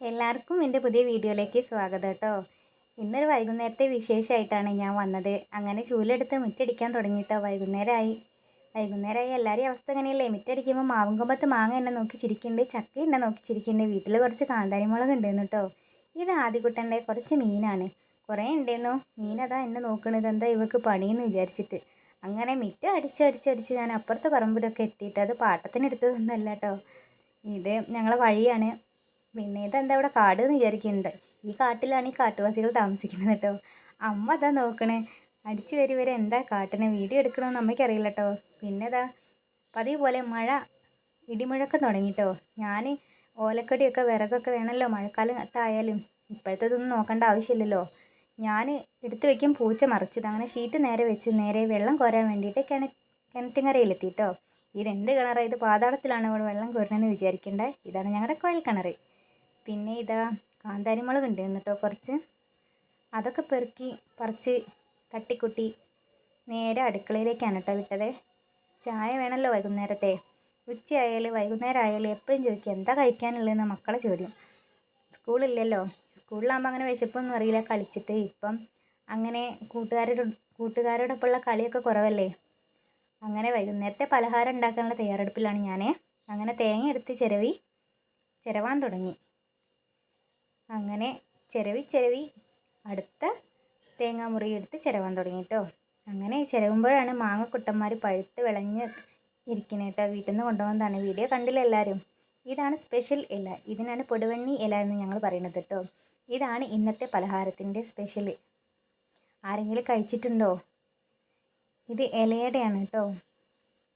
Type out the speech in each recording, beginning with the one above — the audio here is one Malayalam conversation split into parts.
എല്ലാവർക്കും എന്റെ പുതിയ വീഡിയോയിലേക്ക് സ്വാഗതം കേട്ടോ. ഇന്നൊരു വൈകുന്നേരത്തെ വിശേഷമായിട്ടാണ് ഞാൻ വന്നത്. അങ്ങനെ ചൂലെടുത്ത് മുറ്റടിക്കാൻ തുടങ്ങിയിട്ടോ വൈകുന്നേരമായി. വൈകുന്നേരമായി എല്ലാവരെയും അവസ്ഥ അങ്ങനെയല്ലേ മുറ്റടിക്കുമ്പോൾ മാവും കൊമ്പത്ത് മാങ്ങ എന്നെ നോക്കി ചിരിക്കുന്നുണ്ട് ചക്ക എന്നെ നോക്കി ചിരിക്കുന്നുണ്ട്. വീട്ടിൽ കുറച്ച് കാന്താരി മുളക് ഉണ്ടായിരുന്നു കേട്ടോ. ഇത് ആദ്യക്കുട്ടന്റെ കുറച്ച് മീനാണ്. കുറേ ഉണ്ടായിരുന്നു മീനതാ എന്നെ നോക്കണത്. എന്താ ഇവക്ക് പണിയെന്ന് വിചാരിച്ചിട്ട്. അങ്ങനെ മിറ്റ അടിച്ച് അടിച്ച് ഞാൻ അപ്പുറത്തെ പറമ്പിലൊക്കെ എത്തിയിട്ട് അത് പാട്ടത്തിനെടുത്തതൊന്നുമല്ല കേട്ടോ. ഇത് ഞങ്ങളെ വഴിയാണ്. പിന്നെ ഇതെന്താ ഇവിടെ കാട് എന്ന് വിചാരിക്കുന്നുണ്ട് ഈ കാട്ടിലാണ് ഈ കാട്ടുവാസികൾ താമസിക്കുന്നത് കേട്ടോ അമ്മ അതാ നോക്കണേ. അടിച്ചു വരി വരെ എന്താ കാട്ടിനെ വീഡിയോ എടുക്കണമെന്ന് അമ്മയ്ക്ക് അറിയില്ല കേട്ടോ പിന്നെ ഇതാ പതിവ് പോലെ മഴ ഇടിമുഴക്കം തുടങ്ങിട്ടോ ഞാൻ ഓലക്കടിയൊക്കെ വിറകൊക്കെ വേണമല്ലോ മഴക്കാലത്തായാലും ഇപ്പോഴത്തേതൊന്നും നോക്കേണ്ട ആവശ്യമില്ലല്ലോ ഞാൻ എടുത്തു വയ്ക്കും പൂച്ച മറിച്ചിട്ട് അങ്ങനെ ഷീറ്റ് നേരെ വെച്ച് നേരെ വെള്ളം കോരാൻ വേണ്ടിയിട്ട് കിണ കിണറ്റിങ്ങരയിലെത്തിട്ടോ ഇതെന്ത് കിണറാണ് ഇത് പാതാളത്തിലാണ് ഇവിടെ വെള്ളം കോരുന്നതെന്ന് വിചാരിക്കേണ്ടത് ഇതാണ് ഞങ്ങളുടെ കുഴൽ കിണർ പിന്നെ ഇതാ കാന്താരി മുളക് ഉണ്ട് എന്നിട്ടോ കുറച്ച്. അതൊക്കെ പെറുക്കി പറിച്ച് തട്ടിക്കുട്ടി നേരെ അടുക്കളയിലേക്കാണ് കേട്ടോ വിട്ടത്. ചായ വേണമല്ലോ വൈകുന്നേരത്തെ. ഉച്ചയായാലും വൈകുന്നേരം ആയാലും എപ്പോഴും ചോദിക്കും എന്താ കഴിക്കാനുള്ളതെന്ന് മക്കളെ ചോദ്യം. സ്കൂളില്ലല്ലോ. സ്കൂളിലാകുമ്പോൾ അങ്ങനെ വിശപ്പൊന്നും അറിയില്ല കളിച്ചിട്ട് ഇപ്പം അങ്ങനെ കൂട്ടുകാരുടെ കൂട്ടുകാരോടൊപ്പമുള്ള കളിയൊക്കെ കുറവല്ലേ. അങ്ങനെ വൈകുന്നേരത്തെ പലഹാരം ഉണ്ടാക്കാനുള്ള തയ്യാറെടുപ്പിലാണ് ഞാൻ അങ്ങനെ തേങ്ങ എടുത്ത് ചിരവി ചിരവാൻ തുടങ്ങി. അങ്ങനെ ചിരവി ചിരവി. അടുത്ത തേങ്ങാ എടുത്ത് ചിരവാൻ തുടങ്ങി കേട്ടോ അങ്ങനെ ചിരവുമ്പോഴാണ് മാങ്ങക്കുട്ടന്മാർ പഴുത്ത് വിളഞ്ഞ് ഇരിക്കുന്നത് കേട്ടോ വീട്ടിൽ നിന്ന് കൊണ്ടുപോകുന്നതാണ് വീഡിയോ കണ്ടില്ല എല്ലാവരും ഇതാണ് സ്പെഷ്യൽ ഇല. ഇതിനാണ് പൊടുവണ്ണി ഇല എന്ന് ഞങ്ങൾ പറയുന്നത് കേട്ടോ ഇതാണ് ഇന്നത്തെ പലഹാരത്തിന്റെ സ്പെഷ്യൽ. ആരെങ്കിലും കഴിച്ചിട്ടുണ്ടോ? ഇത് ഇലയുടെയാണ് കേട്ടോ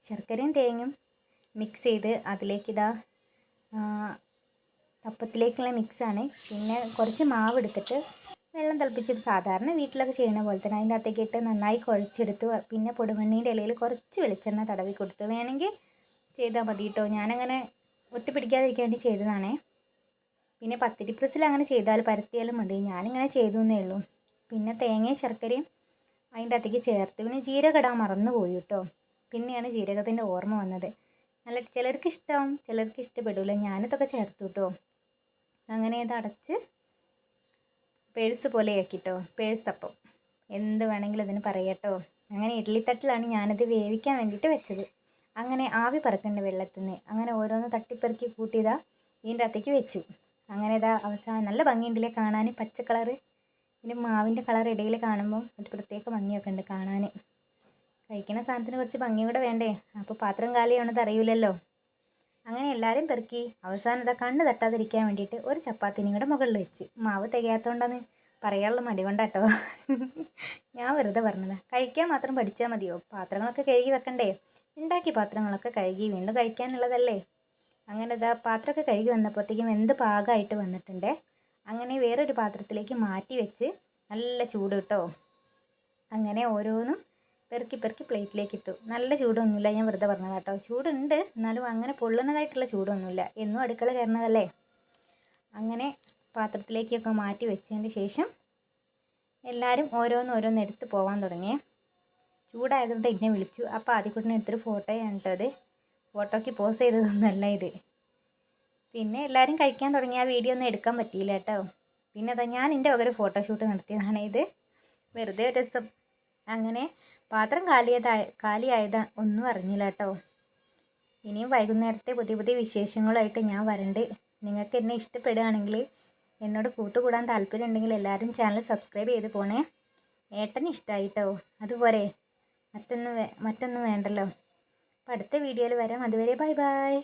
ശർക്കരയും തേങ്ങയും മിക്സ് ചെയ്ത് അതിലേക്ക് ഇതാ അപ്പത്തിലേക്കുള്ള മിക്സാണ്. പിന്നെ കുറച്ച് മാവ് എടുത്തിട്ട് വെള്ളം തിളപ്പിച്ച് സാധാരണ വീട്ടിലൊക്കെ ചെയ്യുന്ന പോലെ തന്നെ അതിന്റെ അകത്തേക്ക് ഇട്ട് നന്നായി കുഴച്ചെടുത്ത് പിന്നെ പൊടുമണ്ണീന്റെ ഇലയിൽ കുറച്ച് വെളിച്ചെണ്ണ തടവി കൊടുത്ത് വേണമെങ്കിൽ ചെയ്താൽ മതി കേട്ടോ. ഞാനങ്ങനെ ഒട്ടിപ്പിടിക്കാതിരിക്കാൻ വേണ്ടി ചെയ്തതാണേ. പിന്നെ പത്തിരി പ്രസ്സിൽ അങ്ങനെ ചെയ്താൽ പരത്തിയാലും മതി. ഞാനിങ്ങനെ ചെയ്തു എന്നേ ഉള്ളൂ. പിന്നെ തേങ്ങയും ശർക്കരയും അതിന്റെ അകത്തേക്ക് ചേർത്ത്. പിന്നെ ജീരകം ഇടാൻ മറന്നു പോയി കേട്ടോ. പിന്നെയാണ് ജീരകത്തിന്റെ ഓർമ്മ വന്നത്. നല്ല ചിലർക്ക് ഇഷ്ടമാവും ചിലർക്ക് ഇഷ്ടപ്പെടില്ല ഞാനിതൊക്കെ ചേർത്തു കേട്ടോ. അങ്ങനെ ഇത് അടച്ച് പേഴ്സ് പോലെ ആക്കിട്ടോ പേഴ്സ് അപ്പം എന്ത് വേണമെങ്കിലും അതിന് പറയട്ടോ. അങ്ങനെ ഇഡ്ഡലിത്തട്ടിലാണ് ഞാനത് വേവിക്കാൻ വേണ്ടിയിട്ട് വെച്ചത്. അങ്ങനെ ആവി പറക്കണ്ട വെള്ളത്തിൽ നിന്ന് അങ്ങനെ ഓരോന്ന് തട്ടിപ്പെറുക്കി കൂട്ടിയതാ ഇതിന്റെ അകത്തേക്ക് വെച്ചു. അങ്ങനെ ഇതാ അവസാനം നല്ല ഭംഗിയുണ്ടല്ലേ കാണാൻ പച്ച കളറ്. പിന്നെ മാവിന്റെ കളർ ഇടയിൽ കാണുമ്പോൾ ഒരു പ്രത്യേക ഭംഗിയൊക്കെ ഉണ്ട് കാണാൻ കഴിക്കുന്ന സാധനത്തിന് കുറച്ച് ഭംഗി കൂടെ വേണ്ടേ? അപ്പോൾ പാത്രം കാലിയാണെന്ന് അറിയില്ലല്ലോ അങ്ങനെ എല്ലാവരും പെറുക്കി അവസാനം ഇതാ കണ്ണ് തട്ടാതിരിക്കാൻ വേണ്ടിയിട്ട് ഒരു ചപ്പാത്തിനും കൂടെ മുകളിൽ വെച്ച്. മാവ് തികയാത്തോണ്ടെന്ന് പറയാനുള്ള മടി കൊണ്ടാട്ടോ. ഞാൻ വെറുതെ പറഞ്ഞതാ. കഴിക്കാൻ മാത്രം പഠിച്ചാൽ മതിയോ? പാത്രങ്ങളൊക്കെ കഴുകി വെക്കണ്ടേ? ഉണ്ടാക്കിയ പാത്രങ്ങളൊക്കെ കഴുകി വീണ്ടും കഴിക്കാനുള്ളതല്ലേ? അങ്ങനെ ഇതാ പാത്രമൊക്കെ കഴുകി വന്നപ്പോഴത്തേക്കും എന്ത് പാകമായിട്ട് വന്നിട്ടുണ്ടേ? അങ്ങനെ വേറൊരു പാത്രത്തിലേക്ക് മാറ്റി വെച്ച് നല്ല ചൂട് കിട്ടോ? അങ്ങനെ ഓരോന്നും പെറുക്കി പെറുക്കി പ്ലേറ്റിലേക്ക് ഇട്ടു. നല്ല ചൂടൊന്നുമില്ല ഞാൻ വെറുതെ പറഞ്ഞത് കേട്ടോ ചൂടുണ്ട് എന്നാലും അങ്ങനെ പൊള്ളുന്നതായിട്ടുള്ള ചൂടൊന്നുമില്ല. എന്നും അടുക്കള കയറുന്നതല്ലേ? അങ്ങനെ പാത്രത്തിലേക്കൊക്കെ മാറ്റി വെച്ചതിന് ശേഷം എല്ലാവരും ഓരോന്ന് ഓരോന്ന് എടുത്ത് പോകാൻ തുടങ്ങി. ചൂടായതുകൊണ്ട് എന്നെ വിളിച്ചു. അപ്പോൾ ആദ്യക്കുട്ടിനെ എടുത്തൊരു ഫോട്ടോയാണ് കേട്ടോ അത് ഫോട്ടോയ്ക്ക് പോസ് ചെയ്തതൊന്നുമല്ല ഇത്. പിന്നെ എല്ലാവരും കഴിക്കാൻ തുടങ്ങി. ആ വീഡിയോ ഒന്നും എടുക്കാൻ പറ്റിയില്ല കേട്ടോ പിന്നെ അതാ ഞാൻ എന്റെ വക ഒരു ഫോട്ടോഷൂട്ട് നടത്തിയതാണ് ഇത്. വെറുതെ രസം അങ്ങനെ പാത്രം കാലിയതായ കാലിയായത് ഒന്നും അറിഞ്ഞില്ല കേട്ടോ ഇനിയും വൈകുന്നേരത്തെ പുതിയ പുതിയ വിശേഷങ്ങളായിട്ട് ഞാൻ വരണ്ട്. നിങ്ങൾക്ക് എന്നെ ഇഷ്ടപ്പെടുകയാണെങ്കിൽ എന്നോട് കൂട്ടുകൂടാൻ താല്പര്യം ഉണ്ടെങ്കിൽ എല്ലാവരും ചാനൽ സബ്സ്ക്രൈബ് ചെയ്ത് പോണേ. ഏട്ടന് ഇഷ്ടമായിട്ടോ അതുപോലെ മറ്റൊന്നും മറ്റൊന്നും വേണ്ടല്ലോ. അപ്പോൾ അടുത്ത വീഡിയോയിൽ വരാം. അതുവരെ ബൈ ബൈ